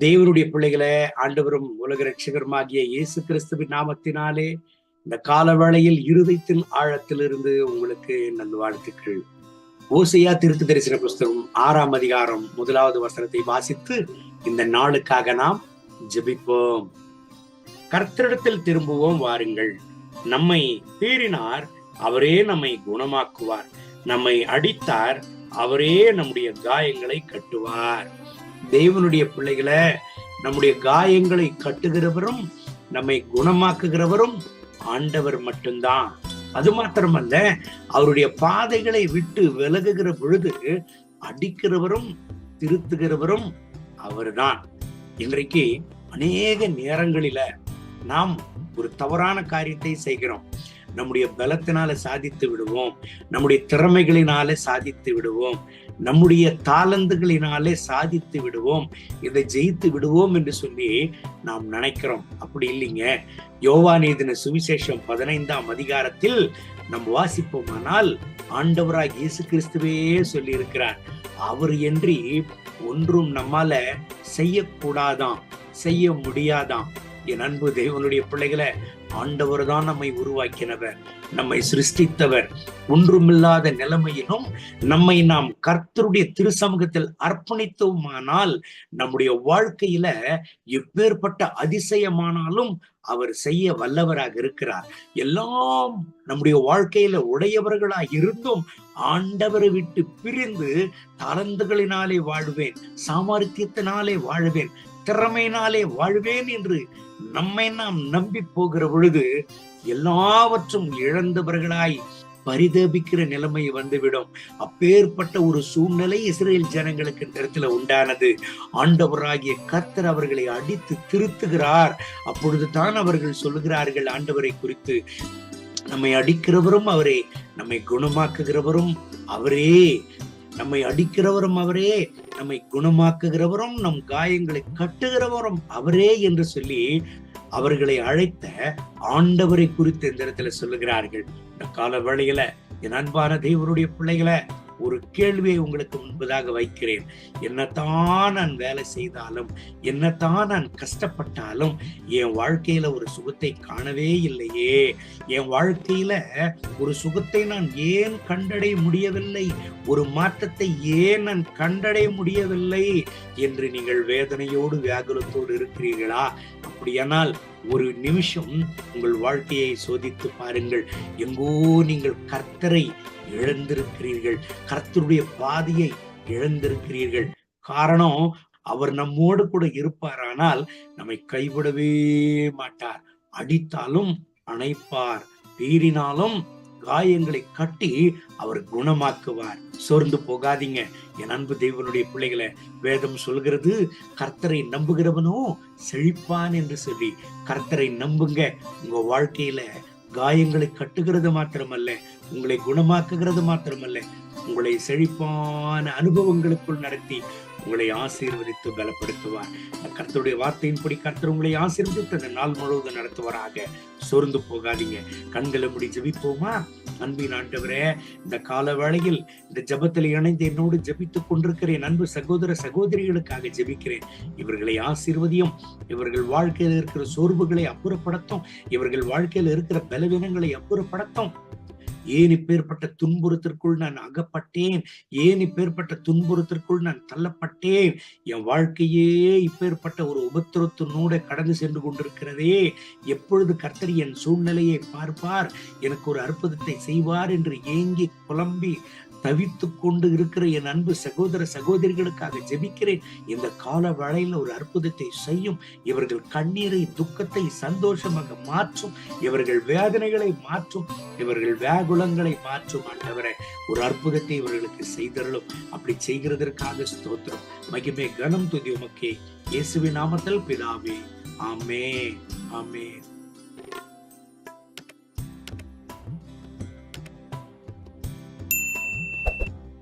தேவனுடைய பிள்ளைகளே ஆண்டவரும் உலக ரட்சகருமாகிய இயேசு கிறிஸ்துவின் நாமத்தினாலே இந்த காலவேளையில் இருதயத்தின் ஆழத்திலிருந்து உங்களுக்கு நல்வாழ்த்துக்கள். ஓசையா திருத்து தரிசன புஸ்தகம் ஆறாம் அதிகாரம் முதலாவது வசனத்தை வாசித்து இந்த நாளுக்காக நாம் ஜபிப்போம். கர்த்தரிடத்தில் திரும்புவோம் வாருங்கள். நம்மை பீறினார் அவரே நம்மை குணமாக்குவார். நம்மை அடித்தார் அவரே நம்முடைய காயங்களை கட்டுவார். தேவனுடைய பிள்ளைகளை நம்முடைய காயங்களை கட்டுகிறவரும் நம்மை குணமாக்குகிறவரும் ஆண்டவர் மட்டும்தான். அது மாத்திரமல்ல அவருடைய பாதைகளை விட்டு விலகுகிற பொழுது அடிக்கிறவரும் திருத்துகிறவரும் அவர்தான். இன்றைக்கு அநேக நேரங்களில நாம் ஒரு தவறான காரியத்தை செய்கிறோம். நம்முடைய பலத்தினால சாதித்து விடுவோம். நம்முடைய திறமைகளினாலே சாதித்து விடுவோம். நம்முடைய தாளந்துகளினாலே சாதித்து விடுவோம். இதை ஜெயித்து விடுவோம் என்று சொல்லி நாம் நினைக்கிறோம். அப்படி இல்லைங்க. யோவானேதின சுவிசேஷம் பதினைந்தாம் அதிகாரத்தில் நாம் வாசிப்போமானால் ஆண்டவராக இயேசு கிறிஸ்துவே சொல்லி இருக்கிறார் அவர் என்று ஒன்றும் நம்மால செய்யக்கூடாதாம் செய்ய முடியாதாம். என் அன்பு தேவனுடைய பிள்ளைகளை ஆண்டவர் தான் நம்மை உருவாக்கினவர் நம்மை சிருஷ்டித்தவர். ஒன்றுமில்லாத நிலைமையிலும் நம்மை நாம் கர்த்தருடைய திருசமூகத்தில் அர்ப்பணித்தோமானால் நம்முடைய வாழ்க்கையில எப்பேற்பட்ட அதிசயமானாலும் அவர் செய்ய வல்லவராக இருக்கிறார். எல்லாம் நம்முடைய வாழ்க்கையில உடையவர்களாக இருந்தும் ஆண்டவரை விட்டு பிரிந்து தளந்துகளினாலே வாழ்வேன் சாமர்த்தியத்தினாலே வாழ்வேன் திறமையினாலே வாழ்வேன் என்று நம்மை நாம் நம்பி போகிற பொழுது எல்லாவற்றும் இழந்தவர்களாய் பரிதபிக்கிற நிலைமை வந்துவிடும். அப்பேற்பட்ட ஒரு சூழ்நிலை இஸ்ரேல் ஜனங்களுக்கு இந்த உண்டானது. ஆண்டவராகிய கர்த்தர் அவர்களை அடித்து திருத்துகிறார். அப்பொழுது தான் அவர்கள் சொல்லுகிறார்கள் ஆண்டவரை குறித்து நம்மை அடிக்கிறவரும் அவரே நம்மை குணமாக்குகிறவரும் அவரே நம்மை அடிக்கிறவரும் அவரே நம்மை குணமாக்குகிறவரும் நம் காயங்களை கட்டுகிறவரும் அவரே என்று சொல்லி அவர்களை அழைத்த ஆண்டவரை குறித்து இந்த இடத்துல சொல்லுகிறார்கள். இந்த கால வேளையில என் அன்பான தேவனுடைய பிள்ளைகளை ஒரு கேள்வியை உங்களுக்கு முன்பதாக வைக்கிறேன். என்னத்தான் நான் வேலை செய்தாலும் என்னத்தான் நான் கஷ்டப்பட்டாலும் என் வாழ்க்கையில ஒரு சுகத்தை காணவே இல்லையே. என் வாழ்க்கையில ஒரு சுகத்தை நான் ஏன் கண்டடைய முடியவில்லை? ஒரு மாற்றத்தை ஏன் நான் கண்டடைய முடியவில்லை? என்று நீங்கள் வேதனையோடு வியாகுலத்தோடு இருக்கிறீர்களா? அப்படியானால் ஒரு நிமிஷம் உங்கள் வாழ்க்கையை சோதித்து பாருங்கள். எங்கோ நீங்கள் கர்த்தரை இழந்திருக்கிறீர்கள். கர்த்தருடைய பாதையை இழந்திருக்கிறீர்கள். காரணம் அவர் நம்மோடு கூட இருப்பாரானால் நம்மை கைவிடவே மாட்டார். அடித்தாலும் அணைப்பார். பீறினாலும் காயங்களை கட்டி அவர் குணமாக்குவார். சோர்ந்து போகாதீங்க. என் அன்பு தெய்வனுடைய பிள்ளைகளை வேதம் சொல்கிறது கர்த்தரை நம்புகிறவனோ செழிப்பான் என்று சொல்லி கர்த்தரை நம்புங்க. உங்க வாழ்க்கையில காயங்களை கட்டுகிறது மாத்திரமல்ல உங்களை குணமாக்குகிறது மாத்திரமல்ல உங்களை செழிப்பான அனுபவங்களுக்குள் நடத்தி உங்களை ஆசீர்வதித்து பலப்படுத்துவார். கர்த்தருடைய வார்த்தையின்படி கர்த்தர் உங்களை ஆசீர்வதித்து அந்த நாள் முழுவதும் நடத்துவாராக. சோர்ந்து போகாதீங்க. கண்களை முடி ஜபிப்போமா? அன்பின் ஆண்டவரே இந்த கால வேளையில் இந்த ஜபத்தில் இணைந்து என்னோடு ஜபித்துக் கொண்டிருக்கிறேன். அன்பு சகோதர சகோதரிகளுக்காக ஜபிக்கிறேன். இவர்களை ஆசீர்வதியும் இவர்கள் வாழ்க்கையில் இருக்கிற சோர்வுகளை அப்புறப்படுத்தும் இவர்கள் வாழ்க்கையில் இருக்கிற பலவீனங்களை அப்புறப்படுத்தும். ஏன் இப்பேற்பட்ட துன்புறுத்திற்குள் நான் அகப்பட்டேன்? ஏன் இப்பேற்பட்ட துன்புறுத்திற்குள் நான் தள்ளப்பட்டேன்? என் வாழ்க்கையே இப்பேற்பட்ட ஒரு உபத்திரத்தினூட கடந்து சென்று கொண்டிருக்கிறதே. எப்பொழுது கர்த்தர் என் சூழ்நிலையை பார்ப்பார்? எனக்கு ஒரு அற்புதத்தை செய்வார் என்று ஏங்கி குழம்பி தவித்து கொண்டு இருக்கிற என் அன்பு சகோதர சகோதரிகளுக்காக ஜெபிக்கிறேன். இந்த கால வளையில ஒரு அற்புதத்தை செய்யும். இவர்கள் கண்ணீரை துக்கத்தை சந்தோஷமாக மாற்றும். இவர்கள் வேதனைகளை மாற்றும். இவர்கள் வேகுலங்களை மாற்றும் ஆண்டவரை. ஒரு அற்புதத்தை இவர்களுக்கு செய்தரலும் அப்படி செய்கிறதற்காக ஸ்தோத்திரம். மகிமே கனம் துதி உமக்கே. இயேசுவின் நாமத்தில் பிதாவே. ஆமே ஆமே